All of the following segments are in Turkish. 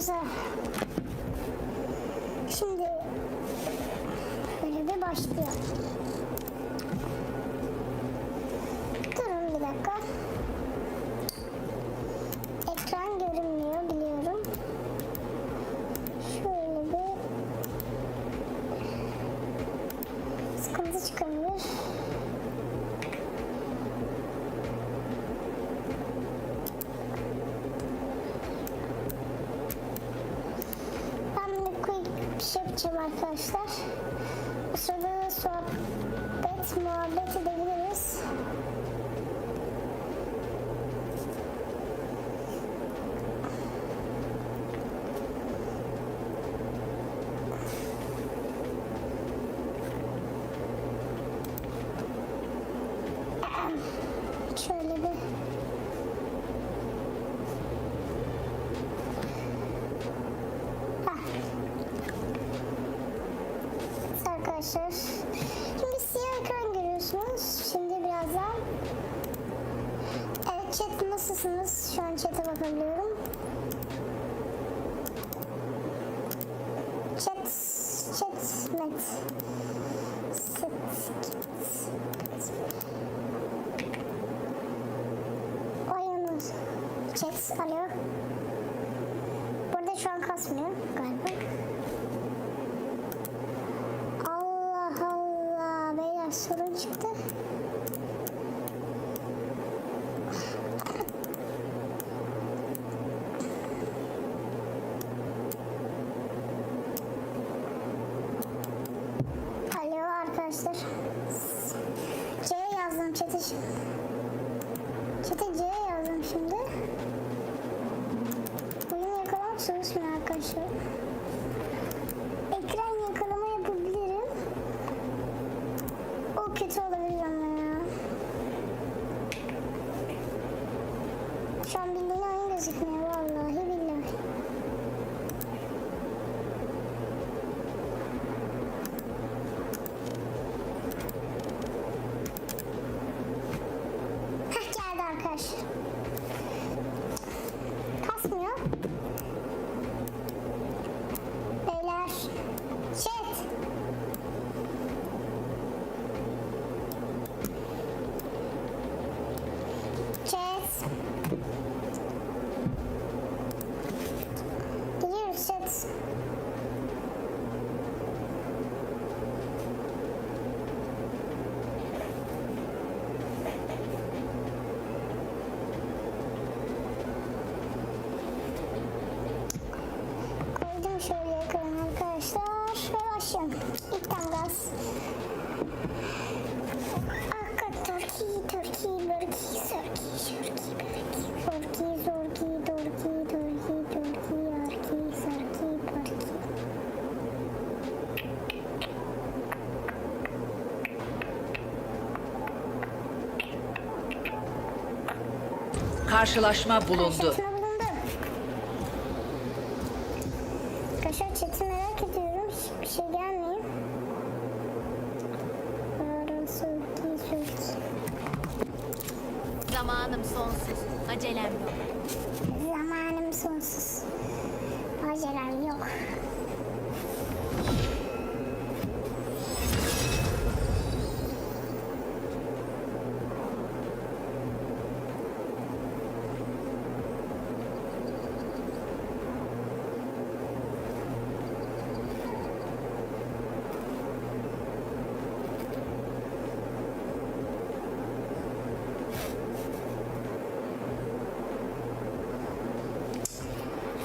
chatimize. Şimdi böyle bir başlıyor. Durun bir dakika. Ekran görünmüyor biliyorum. Şöyle bir sıkıntı çıkabilir. Ben bir quick bir yapacağım arkadaşlar. Sırada sohbet, muhabbet edebiliriz. Şöyle bir Hah. Evet Arkadaşlar şimdi siyah ekran görüyorsunuz. Şimdi birazdan Evet chat nasılsınız? Şu an chat'e bakabiliyorum. Chat chat net. Set, Oyun chat alo. Kötü olabilir Karşılaşma bulundu. Karşılaşma bulundu. Arkadaşlar chat'i merak ediyorum. Hiçbir şey gelmiyor. Zamanım sonsuz. Acelem yok. Zamanım sonsuz. Acelem yok.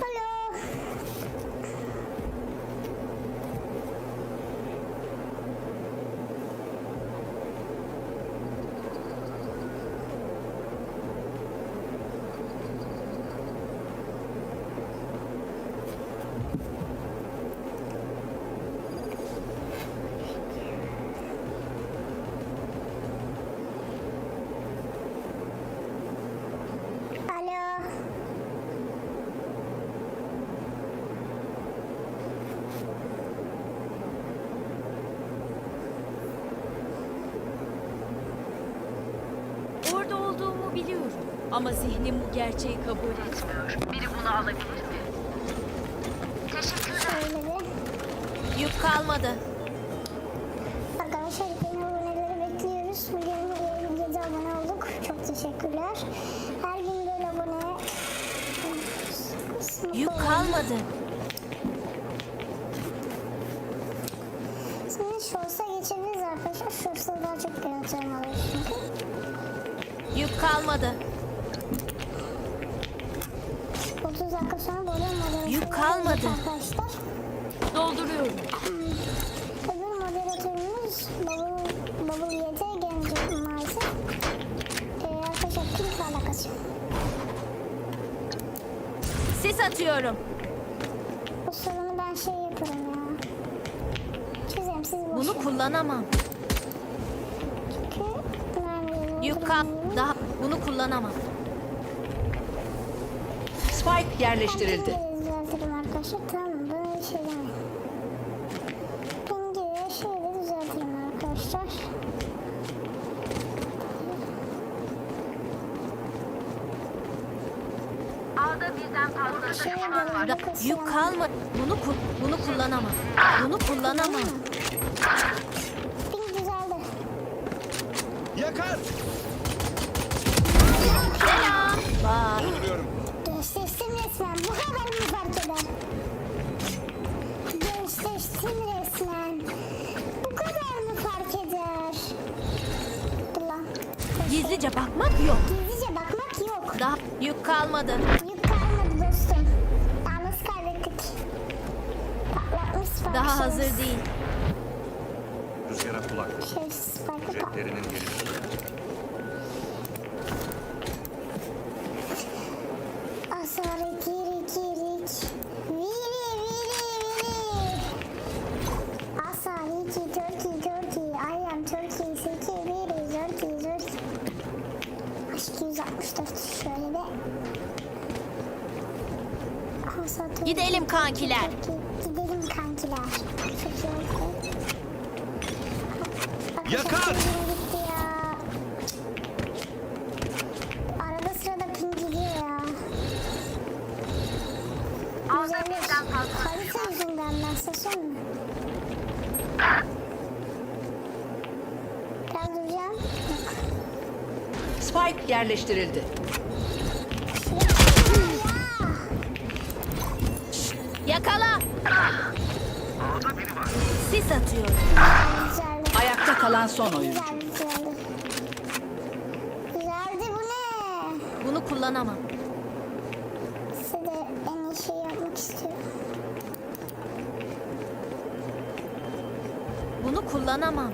Alo. Alo. Orada olduğumu biliyorum. Ama zihnim bu gerçeği kabul etmiyor. Biri bunu alabilir mi? Bir. Yük kalmadı. Arkadaşlar yeni aboneleri bekliyoruz. Bugün 7 abone olduk. Çok teşekkürler. Her gün böyle abone Yük kalmadı. Şimdi Shorts'a geçebiliriz arkadaşlar. Shorts'ta daha çok görüntülerim alıyor çünkü. Yük kalmadı. 30 dakika sonra böyle moderatörler Yük kalmadı. Arkadaşlar. Dolduruyorum. Öbür moderatörümüz Bubble, Bubble YT gelecek maalesef. Ee, arkadaşlar pink alakası yok. Sis atıyorum. Bu sorunu ben şey yaparım ya. Çözerim siz boş Bunu verin. kullanamam. Çünkü Yük Daha bunu kullanamam. Spike yerleştirildi. Düzeltirim arkadaşlar. Tamam mı? Bana bir şey demeyin. Pingi şöyle düzeltirim arkadaşlar. Şey böyle Da, bakın yük kalmadı. Bunu ku- bunu kullanamam. Bunu kullanamam. Ping düzeldi. Yakar! Selam. Bak. Dolduruyorum. Gizlice bakmak yok. Gizlice bakmak yok. Daha yük kalmadı. Yük kalmadı dostum. Yalnız kaybettik. Patlatmış. Daha hazır değil. Rüzgara kulak. Şey patlattı. Jetlerinin gelişi. Gidelim kankiler. Gidelim kankiler. Yakar! Ya. Arada sırada ping gidiyor ya. Güzelmiş. Harita yüzünden ben sesyon mu? Biraz duracağım. Spike yerleştirildi. Ya! Yakala. Sis atıyorum. Güzeldi. Ayakta kalan son oyuncu. Güzeldi, bu ne? Bunu kullanamam. Size de en iyi şey yapmak istiyorum. Bunu kullanamam.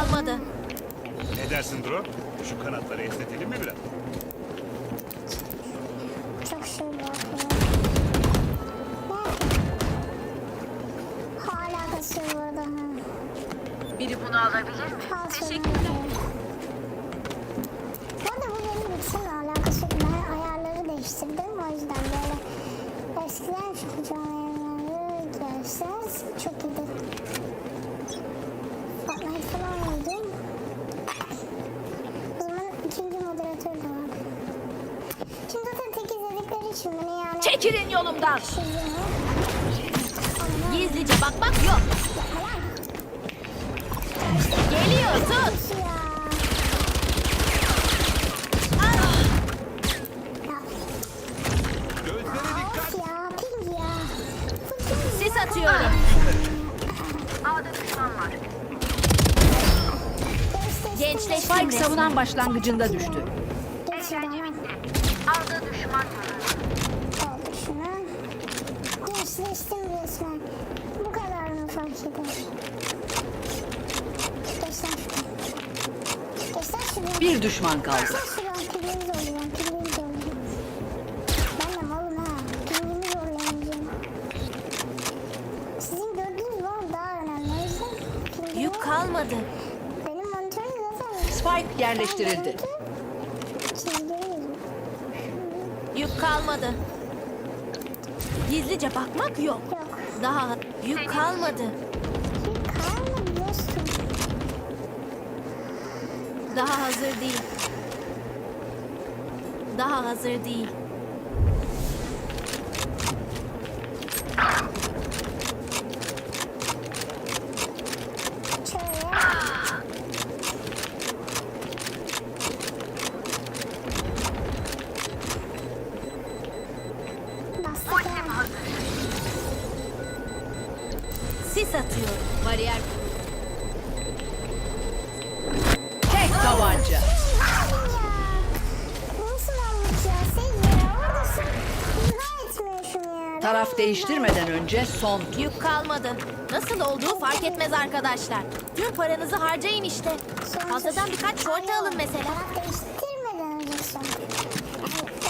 Kalmadı. Ne dersin Dro? Şu kanatları esnetelim mi biraz? şey. Çok şey bakıyor. Ne? Hala kasıyor bu arada. ha. Biri bunu alabilir mi? Al Teşekkürler. Bu arada bu benim alakası yok. Ben ayarları değiştirdim. O yüzden böyle eskiden şu canlı yayınları görseniz çok iyiydi. Çekilin yolumdan. Gizlice bakmak yok. Geliyor tut. Sis atıyorum. Gençleştim Spike savunan başlangıcında düştü. O yüzden pingimi... Yük kalmadı. Benim monitörüm zaten Spike yerleştirildi. Yük kalmadı. Gizlice bakmak yok. yok. Daha yük kalmadı. Daha hazır değil. Daha hazır değil. Taraf değiştirmeden önce son. Yük kalmadı. Nasıl olduğu fark etmez arkadaşlar. Tüm paranızı harcayın işte. Fazladan birkaç şorta alın mesela. Taraf değiştirmeden önce son.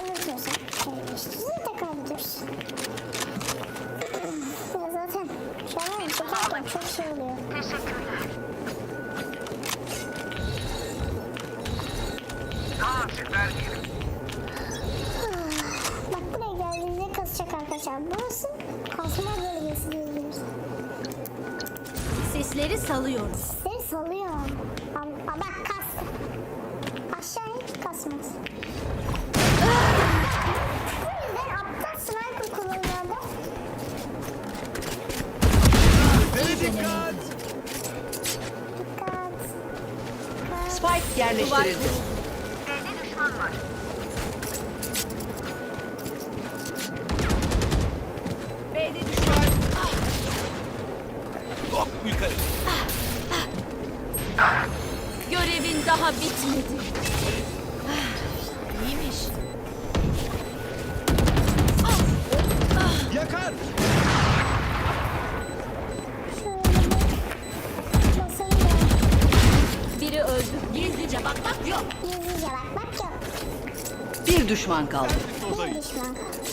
Unutuyorsan şey değiştirsin tekrar gidiyorsun. ya zaten şu an çekerken çok şey oluyor. Bak Burası kasma bölgesi diyoruz. Sesleri salıyorum. Seni salıyor. Ama, bak kas. Aşağı hiç kasmaz. Bu yüzden aptal sniper kullanıyordu. Dikkat. Dikkat. Spike yerleştirildi. Daha bitmedi. İyiymiş. Yakar! Biri öldü. Gizlice bakmak yok. gizlice bak. Bak yok. Bir düşman kaldı. Bir düşman kaldı.